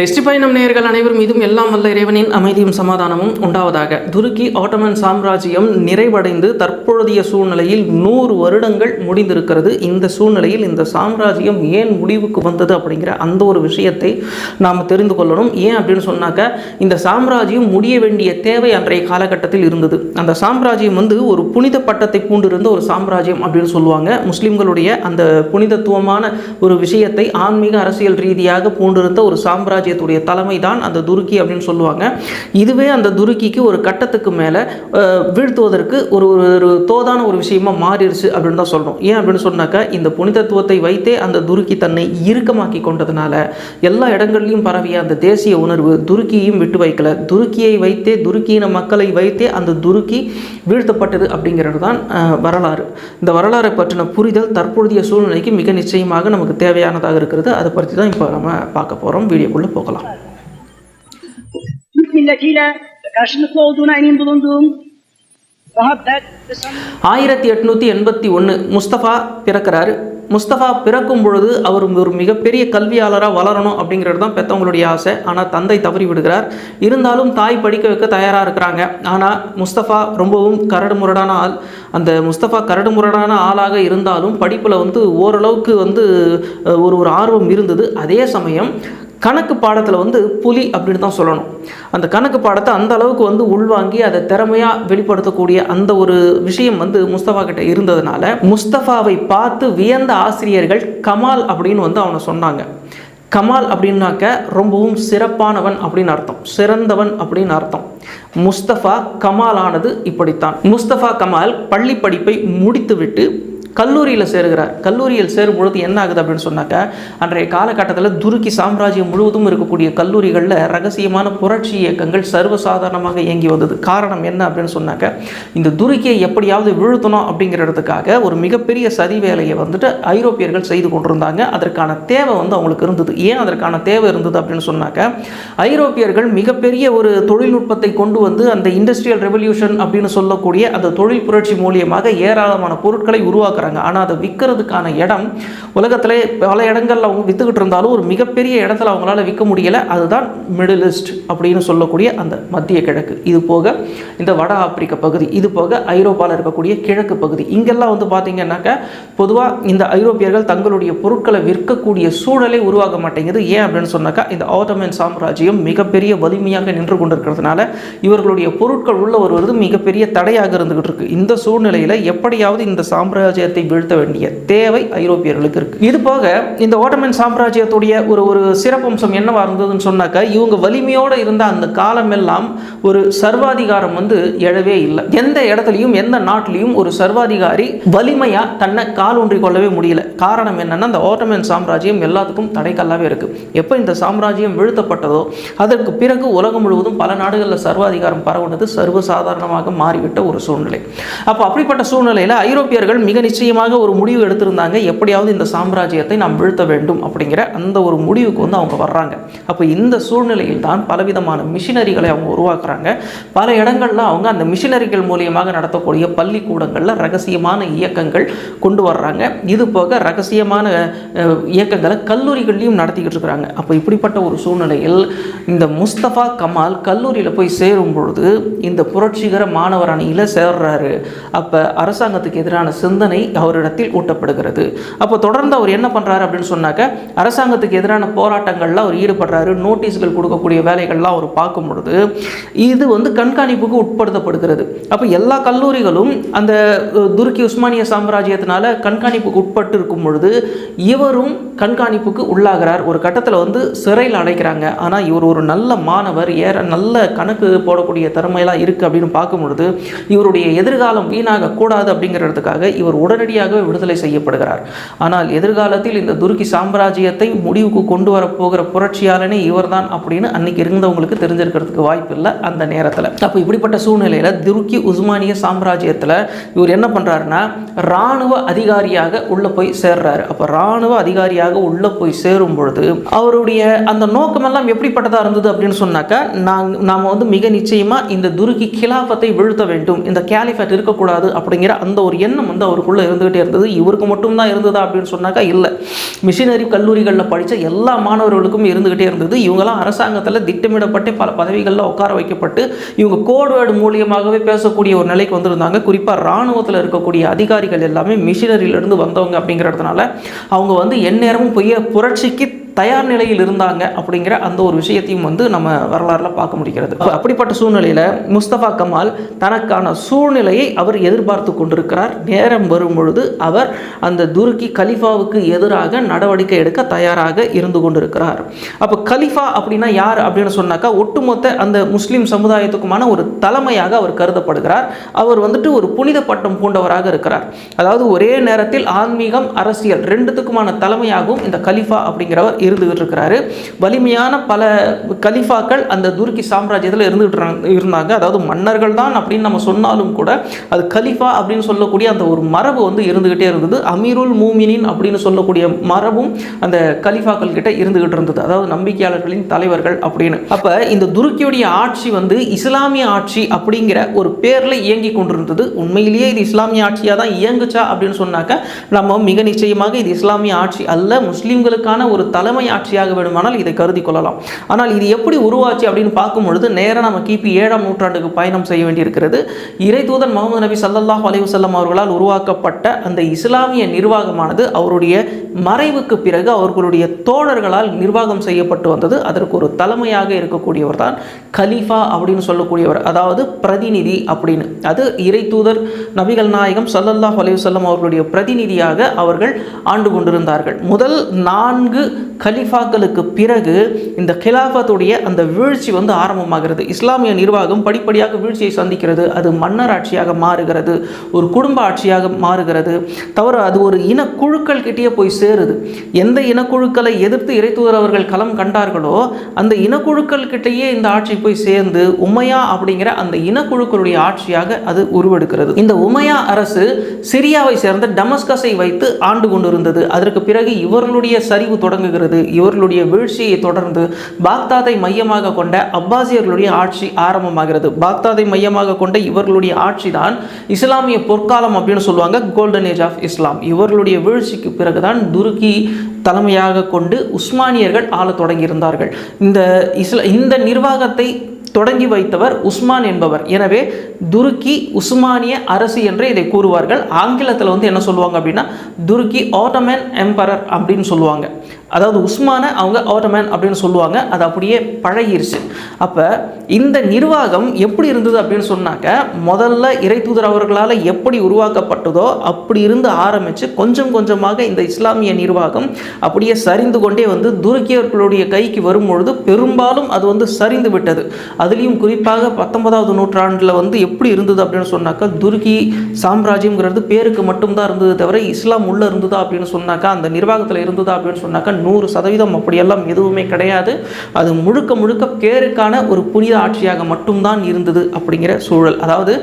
திருஷ்டி பயணம் நேயர்கள் அனைவரும் மீதும் எல்லாம் வல்ல இறைவனின் அமைதியும் சமாதானமும் உண்டாவதாக. துருக்கி ஆட்டோமன் சாம்ராஜ்யம் நிறைவடைந்து தற்பொழுதைய சூழ்நிலையில் நூறு வருடங்கள் முடிந்திருக்கிறது. இந்த சூழ்நிலையில் இந்த சாம்ராஜ்யம் ஏன் முடிவுக்கு வந்தது அப்படிங்கிற அந்த ஒரு விஷயத்தை நாம் தெரிந்து கொள்ளணும். ஏன் அப்படின்னு சொன்னாக்க இந்த சாம்ராஜ்யம் முடிய வேண்டிய தேவை அன்றைய காலகட்டத்தில் இருந்தது. அந்த சாம்ராஜ்யம் வந்து ஒரு புனித பட்டத்தை பூண்டிருந்த ஒரு சாம்ராஜ்யம் அப்படின்னு சொல்லுவாங்க. முஸ்லிம்களுடைய அந்த புனிதத்துவமான ஒரு விஷயத்தை ஆன்மீக அரசியல் ரீதியாக பூண்டிருந்த ஒரு சாம்ராஜ்யத்துடைய தலைமை தான் அந்த துருக்கி அப்படின்னு சொல்லுவாங்க. இதுவே அந்த துருக்கிக்கு ஒரு கட்டத்துக்கு மேலே வீழ்த்துவதற்கு ஒரு ஒரு தோதான ஒரு விஷயமா மாறிடுச்சு அப்படின்னு தான் சொல்கிறோம் ஏன் அப்படின்னு சொன்னாக்கா இந்த புனிதத்துவத்தை வைத்தே அந்த துருக்கி தன்னை இறுக்கமாக்கி கொண்டதுனால எல்லா இடங்கள்லையும் பரவிய அந்த தேசிய உணர்வு துருக்கியையும் விட்டு வைக்கல. துருக்கியை வைத்தே துருக்கியின மக்களை வைத்தே அந்த துருக்கி வீழ்த்தப்பட்டது அப்படிங்கிறது தான் வரலாறு. இந்த வரலாறை பற்றின புரிதல் தற்போதைய சூழ்நிலைக்கு மிக நிச்சயமாக நமக்கு தேவையானதாக இருக்கிறது. அதை பற்றி தான் இப்போ நம்ம பார்க்க போகிறோம் வீடியோக்குள்ளே போகலாம். karşılıklı olduğuna emin bulunduğum ஆயிரத்தி எட்நூத்தி எண்பத்தி ஒன்று முஸ்தபா பிறக்கிறாரு. முஸ்தபா பிறக்கும் பொழுது அவர் ஒரு மிகப்பெரிய கல்வியாளராக வளரணும் அப்படிங்கிறது தான் பெற்றவங்களுடைய ஆசை. ஆனால் தந்தை தவறி விடுகிறார். இருந்தாலும் தாய் படிக்க வைக்க தயாராக இருக்கிறாங்க. ஆனால் முஸ்தபா ரொம்பவும் கரடுமுரடான ஆள். அந்த முஸ்தபா கரடுமுரடான ஆளாக இருந்தாலும் படிப்பில் வந்து ஓரளவுக்கு வந்து ஒரு ஒரு ஆர்வம் இருந்தது. அதே சமயம் கணக்கு பாடத்தில் வந்து புலி அப்படின்னு தான் சொல்லணும். அந்த கணக்கு பாடத்தை அந்த அளவுக்கு வந்து உள்வாங்கி அதை திறமையாக வெளிப்படுத்தக்கூடிய அந்த ஒரு விஷயம் வந்து முஸ்தபா கிட்ட இருந்ததுனால முஸ்தபாவை பார்த்து வியந்த ஆசிரியர்கள் கமால் அப்படின்னு வந்து அவனை சொன்னாங்க. கமால் அப்படின்னாக்க ரொம்பவும் சிறப்பானவன் அப்படின்னு அர்த்தம். சிறந்தவன் அப்படின்னு அர்த்தம். முஸ்தபா கமால் ஆனது இப்படித்தான். முஸ்தபா கமால் பள்ளி படிப்பை முடித்துவிட்டு கல்லூரியில் சேருகிறார். கல்லூரியில் சேரும் பொழுது என்ன ஆகுது அப்படின்னு சொன்னாக்க அன்றைய காலகட்டத்தில் துருக்கி சாம்ராஜ்யம் முழுவதும் இருக்கக்கூடிய கல்லூரிகளில் ரகசியமான புரட்சி இயக்கங்கள் சர்வசாதாரணமாக இயங்கி வந்தது. காரணம் என்ன அப்படின்னு சொன்னாக்க இந்த துருக்கியை எப்படியாவது வீழ்த்தணும் அப்படிங்கிறதுக்காக ஒரு மிகப்பெரிய சதி வேலையை வந்துட்டு ஐரோப்பியர்கள் செய்து கொண்டிருந்தாங்க. அதற்கான தேவை வந்து அவங்களுக்கு இருந்தது. ஏன் அதற்கான தேவை இருந்தது அப்படின்னு சொன்னாக்க ஐரோப்பியர்கள் மிகப்பெரிய ஒரு தொழில்நுட்பத்தை கொண்டு வந்து அந்த இண்டஸ்ட்ரியல் ரெவல்யூஷன் அப்படின்னு சொல்லக்கூடிய அந்த தொழில் புரட்சி மூலியமாக ஏராளமான பொருட்களை உருவாக்குறாங்க ஆனால் அதை விற்கிறதுக்கான இடம் உலகத்திலே பல இடங்களில் அவங்க விற்றுக்கிட்டு இருந்தாலும் ஒரு மிகப்பெரிய இடத்துல அவங்களால விற்க முடியல. அதுதான் மிடில் ஈஸ்ட் அப்படின்னு சொல்லக்கூடிய அந்த மத்திய கிழக்கு. இது போக இந்த வட ஆப்பிரிக்க பகுதி இது போக ஐரோப்பாவில் இருக்கக்கூடிய கிழக்கு பகுதி. இங்கெல்லாம் வந்து பார்த்தீங்கன்னாக்க பொதுவாக இந்த ஐரோப்பியர்கள் தங்களுடைய பொருட்களை விற்கக்கூடிய சூழலே உருவாக மாட்டேங்குது. ஏன் அப்படின்னு சொன்னாக்கா இந்த ஆட்டோமன் சாம்ராஜ்யம் மிகப்பெரிய வலிமையாக நின்று கொண்டிருக்கிறதுனால இவர்களுடைய பொருட்கள் உள்ள வருவது மிகப்பெரிய தடையாக இருந்துகிட்டு இருக்கு. இந்த சூழ்நிலையில் எப்படியாவது இந்த சாம்ராஜ்யத்தை வீழ்த்த வேண்டிய தேவை ஐரோப்பியர்களுக்கு இருக்கு. இது போக இந்த ஓட்டமன் சாம்ராஜ்யத்துடைய ஒரு ஒரு சிறப்பம்சம் என்னவா இருந்ததுன்னு சொன்னாக்கா இவங்க வலிமையோடு இருந்த அந்த காலம் எல்லாம் ஒரு சர்வாதிகாரம் வந்து எழவே இல்லை. எந்த இடத்துலையும் எந்த நாட்டிலையும் ஒரு சர்வாதிகாரி வலிமையா தன்னை கால் ஊன்றி கொள்ளவே முடியல. காரணம் என்னன்னா அந்த ஓட்டமன் சாம்ராஜ்யம் எல்லாத்துக்கும் தடைக்கல்லாவே இருக்கு. எப்போ இந்த சாம்ராஜ்யம் வீழ்த்தப்பட்டதோ அதற்கு பிறகு உலகம் முழுவதும் பல நாடுகளில் சர்வாதிகாரம் பரவுனது சர்வசாதாரணமாக மாறிவிட்ட ஒரு சூழ்நிலை. அப்போ அப்படிப்பட்ட சூழ்நிலையில் ஐரோப்பியர்கள் மிக நிச்சயம் நிச்சயமாக ஒரு முடிவு எடுத்திருந்தாங்க. எப்படியாவது இந்த சாம்ராஜ்யத்தை நாம் வீழ்த்த வேண்டும் அப்படிங்கிற அந்த ஒரு முடிவுக்கு வந்து அவங்க வர்றாங்க. அப்போ இந்த சூழ்நிலையில் தான் பலவிதமான மிஷினரிகளை அவங்க உருவாக்குறாங்க. பல இடங்கள்ல அவங்க அந்த மிஷினரிகள் மூலியமாக நடத்தக்கூடிய பள்ளிக்கூடங்களில் ரகசியமான இயக்கங்கள் கொண்டு வர்றாங்க. இது போக ரகசியமான இயக்கங்களை கல்லூரிகள்லையும் நடத்திக்கிட்டு இருக்கிறாங்க. அப்போ இப்படிப்பட்ட ஒரு சூழ்நிலையில் இந்த முஸ்தபா கமால் கல்லூரியில் போய் சேரும் பொழுது இந்த புரட்சிகர மாணவர் அணியில் சேர்றாரு. அப்போ அரசாங்கத்துக்கு எதிரான சிந்தனை அவரிடத்தில் ஊட்டப்படுகிறது. அப்போ தொடர்ந்து அவர் என்ன பண்ணுறாரு அப்படின்னு சொன்னாக்க அரசாங்கத்துக்கு எதிரான போராட்டங்கள்லாம் அவர் ஈடுபடுறாரு நோட்டீஸ்கள் கொடுக்கக்கூடிய வேலைகள்லாம் அவர் பார்க்கும் பொழுது இது வந்து கண்காணிப்புக்கு உட்படுத்தப்படுகிறது. அப்போ எல்லா கல்லூரிகளும் அந்த துருக்கி உஸ்மானிய சாம்ராஜ்யத்தினால கண்காணிப்புக்கு உட்பட்டு இருக்கும் பொழுது இவரும் கண்காணிப்புக்கு உள்ளாகிறார். ஒரு கட்டத்தில் வந்து சிறையில் அடைக்கிறாங்க. ஆனால் இவர் ஒரு நல்ல மாணவர் ஏற நல்ல கணக்கு போடக்கூடிய திறமையெல்லாம் இருக்குது அப்படின்னு பார்க்கும் பொழுது இவருடைய எதிர்காலம் வீணாக கூடாது அப்படிங்கிறதுக்காக இவர் உடனே உடனடியாகவே விடுதலை செய்யப்படுகிறார். ஆனால் எதிர்காலத்தில் இந்த துருக்கி சாம்ராஜ்யத்தை முடிவுக்கு கொண்டு வரப்போகிற புரட்சியாளனே இவர்தான் அப்படின்னு அன்னைக்கு இருந்தவங்களுக்கு தெரிஞ்சிருக்கிறதுக்கு வாய்ப்பு இல்லை அந்த நேரத்தில். அப்போ இப்படிப்பட்ட சூழ்நிலையில் துருக்கி உஸ்மானிய சாம்ராஜ்யத்தில் இவர் என்ன பண்ணுறாருன்னா இராணுவ அதிகாரியாக உள்ளே போய் சேர்றாரு. அப்போ இராணுவ அதிகாரியாக உள்ளே போய் சேரும் பொழுது அவருடைய அந்த நோக்கமெல்லாம் எப்படிப்பட்டதாக இருந்தது அப்படின்னு சொன்னாக்கா நாங் நாம் வந்து மிக நிச்சயமாக இந்த துருக்கி கிலாஃபத்தை வீழ்த்த வேண்டும் இந்த கேலிஃபேட் இருக்கக்கூடாது அப்படிங்கிற அந்த ஒரு எண்ணம் வந்து அவருக்குள்ளே இருந்துகிட்டே இருந்தது. இவருக்கு மட்டும்தான் இருந்ததா அப்படின்னு சொன்னாக்கா இல்லை. மிஷினரி கல்லூரிகளில் படித்த எல்லா மாணவர்களுக்கும் இருந்துகிட்டே இருந்தது. இவங்கெல்லாம் அரசாங்கத்தில் திட்டமிடப்பட்டு பல பதவிகளில் உட்கார வைக்கப்பட்டு இவங்க கோட்வேர்டு மூலியமாகவே பேசக்கூடிய ஒரு நிலைக்கு வந்திருந்தாங்க. குறிப்பாக இராணுவத்தில் இருக்கக்கூடிய அதிகாரிகள் எல்லாமே மிஷினரியிலிருந்து வந்தவங்க அப்படிங்கிறதுனால அவங்க வந்து எந்நேரமும் பொய்ய புரட்சிக்கு தயார் நிலையில் இருந்தாங்க அப்படிங்கிற அந்த ஒரு விஷயத்தையும் வந்து நம்ம வரலாறுல பார்க்க முடிகிறது. அப்படிப்பட்ட சூழ்நிலையில் முஸ்தபா கமால் தனக்கான சூழ்நிலையை அவர் எதிர்பார்த்து கொண்டிருக்கிறார். நேரம் வரும் பொழுது அவர் அந்த துருக்கி கலிஃபாவுக்கு எதிராக நடவடிக்கை எடுக்க தயாராக இருந்து கொண்டிருக்கிறார். அப்போ கலிஃபா அப்படின்னா யார் அப்படின்னு சொன்னாக்கா ஒட்டுமொத்த அந்த முஸ்லீம் சமுதாயத்துக்குமான ஒரு தலைமையாக அவர் கருதப்படுகிறார். அவர் வந்துட்டு ஒரு புனித பட்டம் பூண்டவராக இருக்கிறார். அதாவது ஒரே நேரத்தில் ஆன்மீகம் அரசியல் ரெண்டுத்துக்குமான தலைமையாகவும் இந்த கலிஃபா அப்படிங்கிறவர் இருந்துகிட்டு இருக்கிறாரு வலிமையான பல கலிஃபாக்கள் அந்த துருக்கி சாம்ராஜ்யத்தில் இருந்துகிட்டு இருந்தாங்க- அதாவது மன்னர்கள் தான் அப்படின்னு நம்ம சொன்னாலும் கூட அது கலிஃபா அப்படின்னு சொல்லக்கூடிய அந்த ஒரு மரபு வந்து இருந்துகிட்டே இருந்தது. அமீருல் மூமினின் அப்படின்னு சொல்லக்கூடிய மரபும் அந்த கலிஃபாக்கள் கிட்ட இருந்துகிட்டு இருந்தது. அதாவது நம்பிக்கையாளர்களின் தலைவர்கள் அப்படின்னு. அப்ப இந்த துருக்கியுடைய ஆட்சி வந்து இஸ்லாமிய ஆட்சி அப்படிங்கிற ஒரு பேர்ல இயங்கி கொண்டிருந்தது. உண்மையிலேயே இது இஸ்லாமிய ஆட்சியாக தான் இயங்குச்சா அப்படின்னு சொன்னாக்க நம்ம மிக நிச்சயமாக இது இஸ்லாமிய ஆட்சி அல்ல. முஸ்லிம்களுக்கான ஒரு தலை ஆட்சியாக வேண்டுமானால் இதை கருதி கொள்ளலாம். ஆனால் இது எப்படி உருவாச்சு அப்படின்னு பார்க்கும் பொழுது நேராக நம்ம கிபி ஏழாம் நூற்றாண்டுக்கு பயணம் செய்ய வேண்டியிருக்கிறது. இறை தூதன் முகமது நபி சல்லாஹ் அலைவசல்லம் அவர்களால் உருவாக்கப்பட்ட அந்த இஸ்லாமிய நிர்வாகமானது அவருடைய மறைவுக்கு பிறகு அவர்களுடைய தோழர்களால் நிர்வாகம் செய்யப்பட்டு வந்தது. அதற்கு ஒரு தலைமையாக இருக்கக்கூடியவர் தான் கலீஃபா அப்படின்னு சொல்லக்கூடியவர். அதாவது பிரதிநிதி அப்படின்னு. அது இறை தூதர் நபிகள் நாயகம் சல்லல்லாஹ் அலைவசல்லம் அவர்களுடைய பிரதிநிதியாக அவர்கள் ஆண்டு கொண்டிருந்தார்கள். முதல் நான்கு கலிஃபாக்களுக்கு பிறகு இந்த கிலாஃபத்துடைய அந்த வீழ்ச்சி வந்து ஆரம்பமாகிறது. இஸ்லாமிய நிர்வாகம் படிப்படியாக வீழ்ச்சியை சந்திக்கிறது. அது மன்னர் ஆட்சியாக மாறுகிறது. ஒரு குடும்ப ஆட்சியாக மாறுகிறது. தவிர அது ஒரு இனக்குழுக்கள் கிட்டேயே போய் சேருது. எந்த இனக்குழுக்களை எதிர்த்து இறைத்துவர் அவர்கள் களம் கண்டார்களோ அந்த இனக்குழுக்கள் கிட்டேயே இந்த ஆட்சி போய் சேர்ந்து உமையா அப்படிங்கிற அந்த இனக்குழுக்களுடைய ஆட்சியாக அது உருவெடுக்கிறது. இந்த உமையா அரசு சிரியாவை சேர்ந்த டமஸ்கஸை வைத்து ஆண்டு கொண்டிருந்தது. அதற்கு பிறகு இவர்களுடைய சரிவு தொடங்குகிறது. இவர்களுடைய வீழ்ச்சியை தொடர்ந்து பாக்தாதை மையமாக கொண்ட அப்பாசியர்களுடைய ஆட்சி ஆரம்பமாகிறது. பாக்தாதை மையமாக கொண்ட இவர்களுடைய ஆட்சி தான் இஸ்லாமிய பொற்காலம் அப்படின்னு சொல்லுவாங்க கோல்டன் ஏஜ் ஆஃப் இஸ்லாம் இவர்களுடைய வீழ்ச்சிக்கு பிறகுதான் துருக்கி தலைமையாக கொண்டு உஸ்மானியர்கள் ஆள தொடங்கியிருந்தார்கள். இந்த இஸ்ல இந்த நிர்வாகத்தை தொடங்கி வைத்தவர் உஸ்மான் என்பவர். எனவே துருக்கி உஸ்மானிய அரசு என்று இதை கூறுவார்கள். ஆங்கிலத்தில் வந்து என்ன சொல்லுவாங்க அப்படின்னா துருக்கி ஆட்டோமன் எம்பரர் அப்படின்னு சொல்லுவாங்க. அதாவது உஸ்மானை அவங்க ஆட்டோமன் அப்படின்னு சொல்லுவாங்க. அது அப்படியே பழகிருச்சு. அப்போ இந்த நிர்வாகம் எப்படி இருந்தது அப்படின்னு சொன்னாக்க முதல்ல இறைத்தூதர் அவர்களால் எப்படி உருவாக்கப்பட்டதோ அப்படி இருந்து ஆரம்பித்து கொஞ்சம் கொஞ்சமாக இந்த இஸ்லாமிய நிர்வாகம் அப்படியே சரிந்து கொண்டே வந்து துருக்கியர்களுடைய கைக்கு வரும்பொழுது பெரும்பாலும் அது வந்து சரிந்து விட்டது. அதுலேயும் குறிப்பாக பத்தொன்பதாவது நூற்றாண்டில் வந்து எப்படி இருந்தது அப்படின்னு சொன்னாக்கா துருக்கி சாம்ராஜ்யம்ங்கிறது பேருக்கு மட்டும்தான் இருந்தது தவிர இஸ்லாம் உள்ளே இருந்ததா அப்படின்னு சொன்னாக்கா அந்த நிர்வாகத்தில் இருந்ததா அப்படின்னு சொன்னாக்கா நூறு சதவீதம் அப்படியெல்லாம் எதுவுமே கிடையாது. அது முழுக்க முழுக்க பேருக்கான ஒரு புனித ஆட்சியாக மட்டும்தான் இருந்தது அப்படிங்கிற சூழல். அதாவது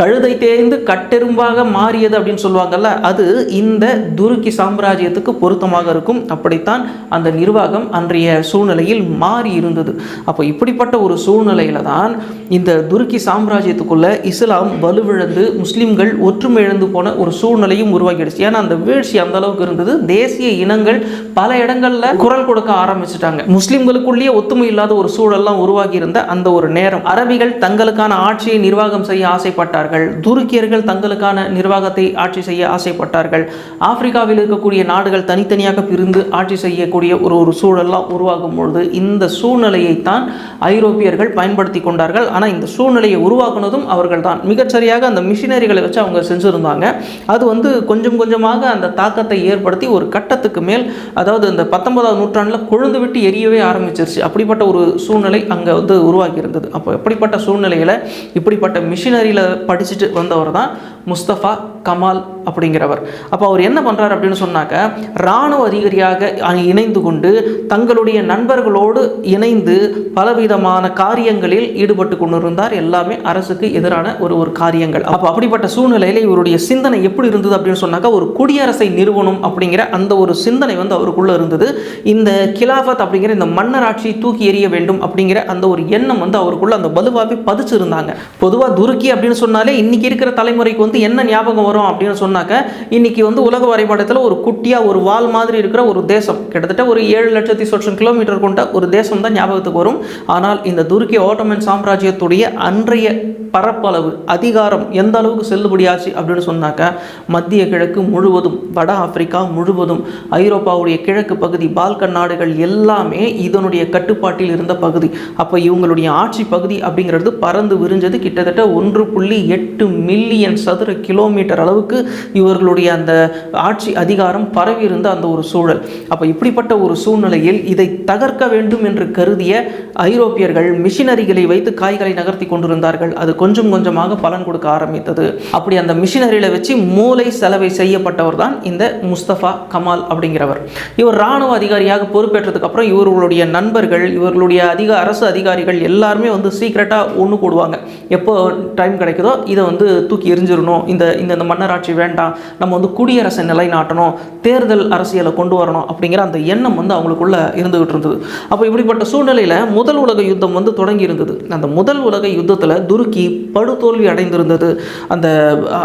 கழுதை தேய்ந்து கட்டெரும்பாக மாறியது அப்படின்னு சொல்லுவாங்கல்ல அது இந்த துருக்கி சாம்ராஜ்யத்துக்கு பொருத்தமாக இருக்கும். அப்படித்தான் அந்த நிர்வாகம் அன்றைய சூழ்நிலையில் மாறி இருந்தது. அப்போ இப்படிப்பட்ட ஒரு சூழ்நிலையில தான் இந்த துருக்கி சாம்ராஜ்யத்துக்குள்ள இஸ்லாம் வலுவிழந்து முஸ்லிம்கள் ஒற்றுமை இழந்து போன ஒரு சூழ்நிலையும் உருவாகிடுச்சு. ஏன்னா அந்த வீழ்ச்சி அந்த அளவுக்கு இருந்தது. தேசிய இனங்கள் பல இடங்கள் இடங்கள்ல குரல் கொடுக்க ஆரம்பிச்சிட்டாங்க. முஸ்லிம்களுக்குள்ளேயே ஒத்துமை இல்லாத ஒரு சூழல்லாம் உருவாகி இருந்த அந்த ஒரு நேரம். அரபிகள் தங்களுக்கான ஆட்சியை நிர்வாகம் செய்ய ஆசைப்பட்டார்கள். துருக்கியர்கள் தங்களுக்கான நிர்வாகத்தை ஆட்சி செய்ய ஆசைப்பட்டார்கள். ஆப்பிரிக்காவில் இருக்கக்கூடிய நாடுகள் தனித்தனியாக பிரிந்து ஆட்சி செய்யக்கூடிய ஒரு ஒரு சூழல்லாம் உருவாகும் பொழுது இந்த சூழ்நிலையைத்தான் ஐரோப்பியர்கள் பயன்படுத்தி கொண்டார்கள். ஆனால் இந்த சூழ்நிலையை உருவாக்குனதும் அவர்கள் தான் மிகச்சரியாக அந்த மிஷினரிகளை வச்சு அவங்க செஞ்சுருந்தாங்க. அது வந்து கொஞ்சம் கொஞ்சமாக அந்த தாக்கத்தை ஏற்படுத்தி ஒரு கட்டத்துக்கு மேல் அதாவது இந்த பத்தொன்பதாவது நூற்றாண்டில் கொழுந்து விட்டு எரியவே ஆரம்பிச்சிருச்சு. அப்படிப்பட்ட ஒரு சூழ்நிலை அங்கே வந்து உருவாகி இருந்தது அப்போ எப்படிப்பட்ட சூழ்நிலையில் இப்படிப்பட்ட மிஷினரியில் படிச்சுட்டு வந்தவர் தான் முஸ்தஃபா கமால் அப்படிங்கிறவர். அப்போ அவர் என்ன பண்ணுறார் அப்படின்னு சொன்னாக்க இராணுவ அதிகாரியாக இணைந்து கொண்டு தங்களுடைய நண்பர்களோடு இணைந்து பலவிதமான காரியங்களில் ஈடுபட்டு கொண்டிருந்தார். எல்லாமே அரசுக்கு எதிரான ஒரு ஒரு காரியங்கள். அப்போ அப்படிப்பட்ட சூழ்நிலையில் இவருடைய சிந்தனை எப்படி இருந்தது அப்படின்னு சொன்னாக்கா ஒரு குடியரசை நிறுவனம் அப்படிங்கிற அந்த ஒரு சிந்தனை வந்து அவருக்குள்ளே இருந்தது. இந்த கிலாஃபத் அப்படிங்கிற இந்த மன்னராட்சி தூக்கி எறிய வேண்டும் அப்படிங்கிற அந்த ஒரு எண்ணம் வந்து அவருக்குள்ள அந்த வலுவாகவே பதிச்சிருந்தாங்க. பொதுவாக துருக்கி அப்படின்னு சொன்னாலே இன்னைக்கு இருக்கிற தலைமுறைக்கு வந்து என்ன ஞாபகம் வரும்? போகிறோம் அப்படின்னு சொன்னாக்க இன்னைக்கு வந்து உலக வரைபடத்தில் ஒரு குட்டியாக ஒரு வால் மாதிரி இருக்கிற ஒரு தேசம். கிட்டத்தட்ட ஒரு ஏழு லட்சத்தி சொச்சம் கிலோமீட்டர் கொண்ட ஒரு தேசம் தான் ஞாபகத்துக்கு வரும். ஆனால் இந்த துருக்கி ஓட்டமன் சாம்ராஜ்யத்துடைய அன்றைய பரப்பளவு அதிகாரம் எந்த அளவுக்கு செல்லுபடியாச்சு அப்படின்னு சொன்னாக்க மத்திய கிழக்கு முழுவதும் வட ஆப்பிரிக்கா முழுவதும் ஐரோப்பாவுடைய கிழக்கு பகுதி பால்கன் நாடுகள் எல்லாமே இதனுடைய கட்டுப்பாட்டில் இருந்த பகுதி. அப்போ இவங்களுடைய ஆட்சி பகுதி அப்படிங்கிறது பறந்து விரிஞ்சது கிட்டத்தட்ட ஒன்று புள்ளி எட்டு மில்லியன் சதுர கிலோமீட்டர் அளவுக்கு இவர்களுடைய அந்த ஆட்சி அதிகாரம் பரவி இருந்த அந்த ஒரு சூழல். அப்போ இப்படிப்பட்ட ஒரு சூழ்நிலையில் இதை தகர்க்க வேண்டும் என்று கருதிய ஐரோப்பியர்கள் மிஷினரிகளை வைத்து காய்களை நகர்த்தி கொண்டிருந்தார்கள். அது கொஞ்சம் கொஞ்சமாக பலன் கொடுக்க ஆரம்பித்தது. அப்படி அந்த மிஷினரியில் வச்சு மூளை செலவை செய்யப்பட்டவர் தான் இந்த முஸ்தபா கமால் அப்படிங்கிறவர். இவர் ராணுவ அதிகாரியாக பொறுப்பேற்றதுக்கு அப்புறம் இவர்களுடைய நண்பர்கள் இவர்களுடைய அதிக அரசு அதிகாரிகள் எல்லாருமே வந்து சீக்கிரட்டாக ஒன்று கூடுவாங்க எப்போ டைம் கிடைக்குதோ இதை வந்து தூக்கி எரிஞ்சிடணும். இந்த இந்த இந்த மன்னராட்சி வேண்டாம். நம்ம வந்து குடியரசை நிலைநாட்டணும். தேர்தல் அரசியலை கொண்டு வரணும் அப்படிங்கிற அந்த எண்ணம் வந்து அவங்களுக்குள்ள இருந்துகிட்டு இருந்தது. அப்போ இப்படிப்பட்ட சூழ்நிலையில் முதல் உலக யுத்தம் வந்து தொடங்கி இருந்தது. அந்த முதல் உலக யுத்தத்தில் துருக்கி படுதோல்வி அடைந்திருந்தது அந்த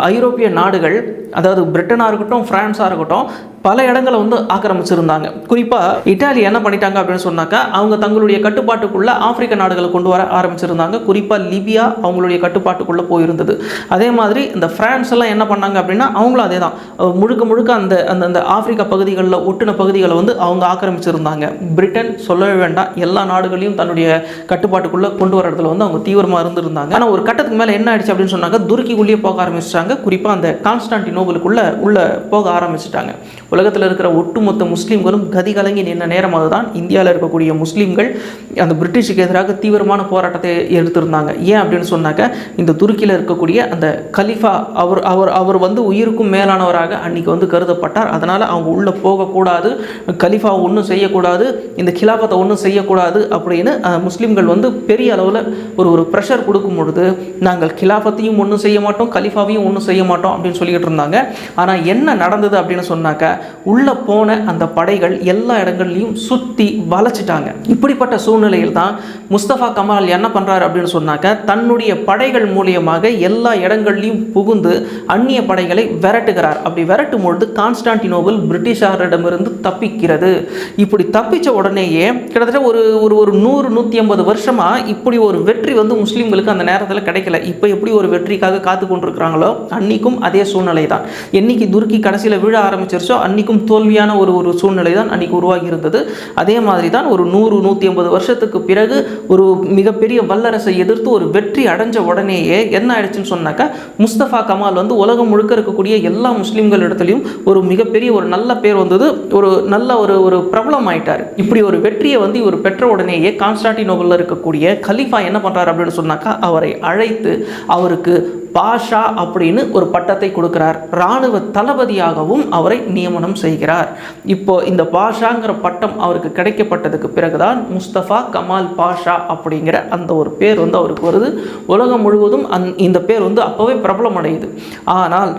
ஐரோப்பிய நாடுகள் அதாவது பிரிட்டனாக இருக்கட்டும் ஃப்ரான்ஸாக இருக்கட்டும் பல இடங்களை வந்து ஆக்கிரமிச்சிருந்தாங்க. குறிப்பாக இட்டாலி என்ன பண்ணிட்டாங்க அப்படின்னு சொன்னாக்கா அவங்க தங்களுடைய கட்டுப்பாட்டுக்குள்ள ஆப்பிரிக்க நாடுகளை கொண்டு வர ஆரம்பிச்சிருந்தாங்க. குறிப்பாக லிபியா அவங்களுடைய கட்டுப்பாட்டுக்குள்ளே போயிருந்தது. அதே மாதிரி இந்த பிரான்ஸ் எல்லாம் என்ன பண்ணாங்க அப்படின்னா அவங்களும் அதே தான். முழுக்க முழுக்க அந்த அந்த அந்த ஆப்பிரிக்கா பகுதிகளில் ஒட்டின பகுதிகளை வந்து அவங்க ஆக்கிரமிச்சிருந்தாங்க. பிரிட்டன் சொல்லவே வேண்டாம். எல்லா நாடுகளையும் தன்னுடைய கட்டுப்பாட்டுக்குள்ளே கொண்டு வர இடத்துல வந்து அவங்க தீவிரமாக இருந்திருந்தாங்க. ஆனால் ஒரு கட்டத்துக்கு மேலே என்ன ஆயிடுச்சு அப்படின்னு சொன்னாங்க துருக்கிக்குள்ளேயே போக ஆரம்பிச்சிட்டாங்க. குறிப்பாக அந்த கான்ஸ்டான்டினோபிளுக்குள்ள உள்ள போக ஆரம்பிச்சிட்டாங்க. உலகத்தில் இருக்கிற ஒட்டுமொத்த முஸ்லீம்களும் கதி கலங்கி நின்ற நேரம் அதுதான். இந்தியாவில் இருக்கக்கூடிய முஸ்லீம்கள் அந்த பிரிட்டிஷுக்கு எதிராக தீவிரமான போராட்டத்தை எடுத்திருந்தாங்க. ஏன் அப்படின்னு சொன்னாக்க இந்த துருக்கியில் இருக்கக்கூடிய அந்த கலிஃபா அவர் அவர் அவர் வந்து உயிருக்கும் மேலானவராக அன்னைக்கு வந்து கருதப்பட்டார். அதனால் அவங்க உள்ளே போகக்கூடாது கலிஃபா ஒன்றும் செய்யக்கூடாது இந்த கிலாபத்தை ஒன்றும் செய்யக்கூடாது அப்படின்னு முஸ்லீம்கள் வந்து பெரிய அளவில் ஒரு ஒரு ப்ரெஷர் கொடுக்கும் பொழுது நாங்கள் கிலாபத்தையும் ஒன்றும் செய்ய மாட்டோம் கலிஃபாவையும் ஒன்றும் செய்ய மாட்டோம் அப்படின்னு சொல்லிக்கிட்டு இருந்தாங்க. ஆனால் என்ன நடந்தது அப்படின்னு சொன்னாக்க உள்ளே போன அந்த படைகள் எல்லா இடங்கள்லையும் சுற்றி வளைச்சிட்டாங்க. இப்படிப்பட்ட சூழ்நிலையில் தான் முஸ்தபா கமால் என்ன பண்ணுறாரு அப்படின்னு சொன்னாக்க தன்னுடைய படைகள் மூலியமாக எல்லா இடங்கள்லையும் புகுந்து அந்நிய படைகளை விரட்டுகிறார். அப்படி விரட்டும் பொழுது கான்ஸ்டான்டினோபிள் பிரிட்டிஷாரிடமிருந்து தப்பிக்கிறது. இப்படி தப்பிச்ச உடனேயே கிட்டத்தட்ட ஒரு ஒரு ஒரு நூறு நூற்றி ஐம்பது வருஷமாக இப்படி ஒரு வெற்றி வந்து முஸ்லீம்களுக்கு அந்த நேரத்தில் கிடைக்கல. இப்போ எப்படி ஒரு வெற்றிக்காக காத்து கொண்டிருக்கிறாங்களோ அன்னைக்கும் அதே சூழ்நிலை தான் என்னைக்கு துருக்கி கடைசியில் விழ ஆரம்பிச்சிருச்சோ அன்றைக்கும் தோல்வியான ஒரு ஒரு சூழ்நிலை தான் அன்றைக்கி உருவாகி இருந்தது அதே மாதிரி தான் ஒரு நூறு நூற்றி ஐம்பது வருஷத்துக்கு பிறகு ஒரு மிகப்பெரிய வல்லரசை எதிர்த்து ஒரு வெற்றி அடைஞ்ச உடனேயே என்ன ஆயிடுச்சுன்னு சொன்னாக்கா முஸ்தபா கமால் வந்து உலகம் முழுக்க இருக்கக்கூடிய எல்லா முஸ்லீம்கள் இடத்துலையும் ஒரு மிகப்பெரிய ஒரு நல்ல பேர் வந்தது. ஒரு நல்ல ஒரு ஒரு பிரபலம் ஆயிட்டார். இப்படி ஒரு வெற்றியை வந்து இவர் பெற்ற உடனேயே கான்ஸ்டான்டினோபிளில் இருக்கக்கூடிய கலீஃபா என்ன பண்ணுறாரு அப்படின்னு சொன்னாக்கா அவரை அழைத்து அவருக்கு பாஷா அப்படின்னு ஒரு பட்டத்தை கொடுக்கிறார். இராணுவ தளபதியாகவும் அவரை நியமனம் செய்கிறார். இப்போ இந்த பாஷாங்கிற பட்டம் அவருக்கு கிடைக்கப்பட்டதுக்கு பிறகுதான் முஸ்தபா கமால் பாஷா அப்படிங்கிற அந்த ஒரு பேர் வந்து அவருக்கு வருது. உலகம் முழுவதும் அந் இந்த பேர் வந்து அப்போவே பிரபலம் அடையுது ஆனால்